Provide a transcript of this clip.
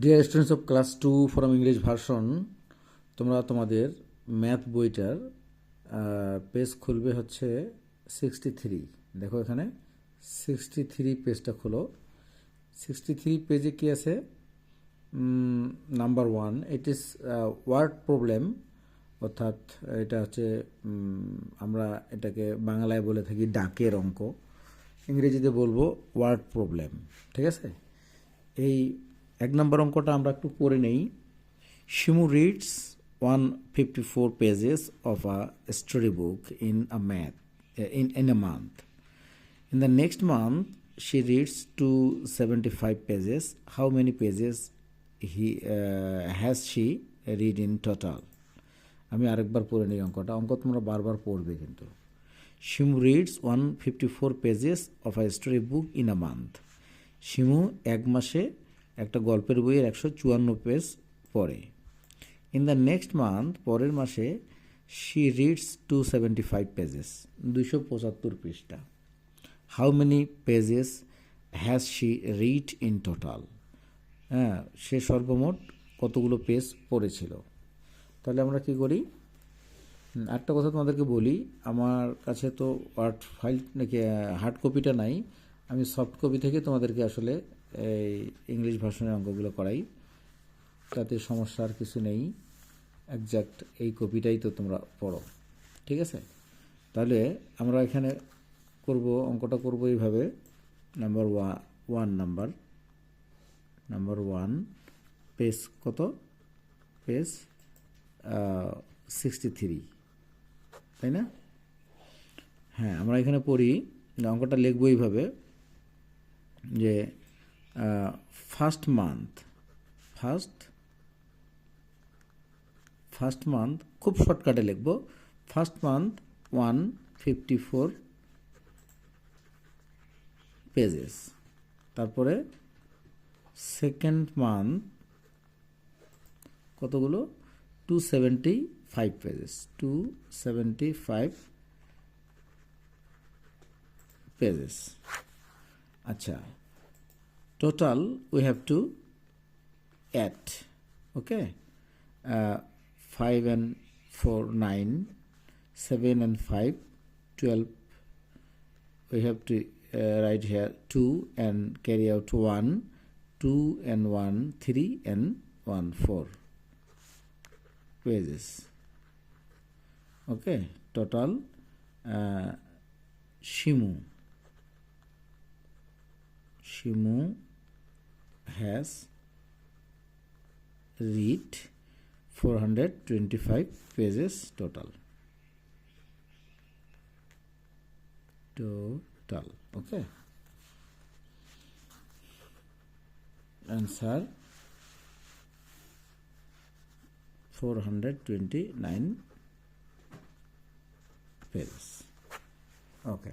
Dear students of class two from English version তোমরা তোমাদের math বইটার পেজ খুলবে হচ্ছে সিক্সটি থ্রি দেখো এখানে সিক্সটি থ্রি পেজটা খোলো। সিক্সটি থ্রি পেজে কী আছে? Number one it is word problem অর্থাৎ এটা হচ্ছে আমরা এটাকে বাংলায় বলে থাকি ডাকের অঙ্ক। ইংরেজিতে বলব ওয়ার্ড প্রবলেম ঠিক আছে? এই এক নম্বর অঙ্কটা আমরা একটু পড়ে নেই। Shimu reads one fifty four pages of a story book in a math in in a month In the next month, she reads to 75 pages. How many pages he uh, has she read in total? আমি আরেকবার পড়ে নিই অঙ্কটা। অঙ্ক তোমরা বারবার পড়বে কিন্তু। Shimu reads one fifty four pages of a story book in a month Shimu এক মাসে একটা গল্পের বইয়ের একশো চুয়ান্ন পেজ পড়ে। ইন দ্য নেক্সট মান্থ পরের মাসে she reads two seventy five pages দুশো পঁচাত্তর পৃষ্ঠা। How many pages has she read in total হ্যাঁ সে সর্বমোট কতগুলো পেজ পড়েছিল? তাহলে আমরা কি করি? একটা কথা তোমাদেরকে বলি, আমার কাছে তো ওয়ার্ড ফাইল নাকি হার্ড কপিটা নাই, আমি সফট কপি থেকে তোমাদেরকে আসলে এই ইংলিশ ভাষণের অঙ্কগুলো করাই। তাতে সমস্যার কিছু নেই। একজ্যাক্ট এই কপিটাই তো তোমরা পড়ো। ঠিক আছে? তাহলে আমরা এখানে করব, অঙ্কটা করব এইভাবে। Number one number number one page কত? পেজ সিক্সটি থ্রি তাই না? হ্যাঁ আমরা এখানে পড়ি। অঙ্কটা লিখব এইভাবে যে first month first first month খুব শর্টকাটে লিখব first month one fifty four pages তারপরে সেকেন্ড মান্থ কতগুলো? Two seventy five pages two seventy five pages আচ্ছা total we have to add. Okay? Uh, 5 and 4 9 7 and 5 12 we have to uh, write here 2 and carry out 1 2 and 1 3 and 1 4 pages okay? Total uh, shimu. Shimu has read 425 pages total. Total okay. Answer 429 pages. Okay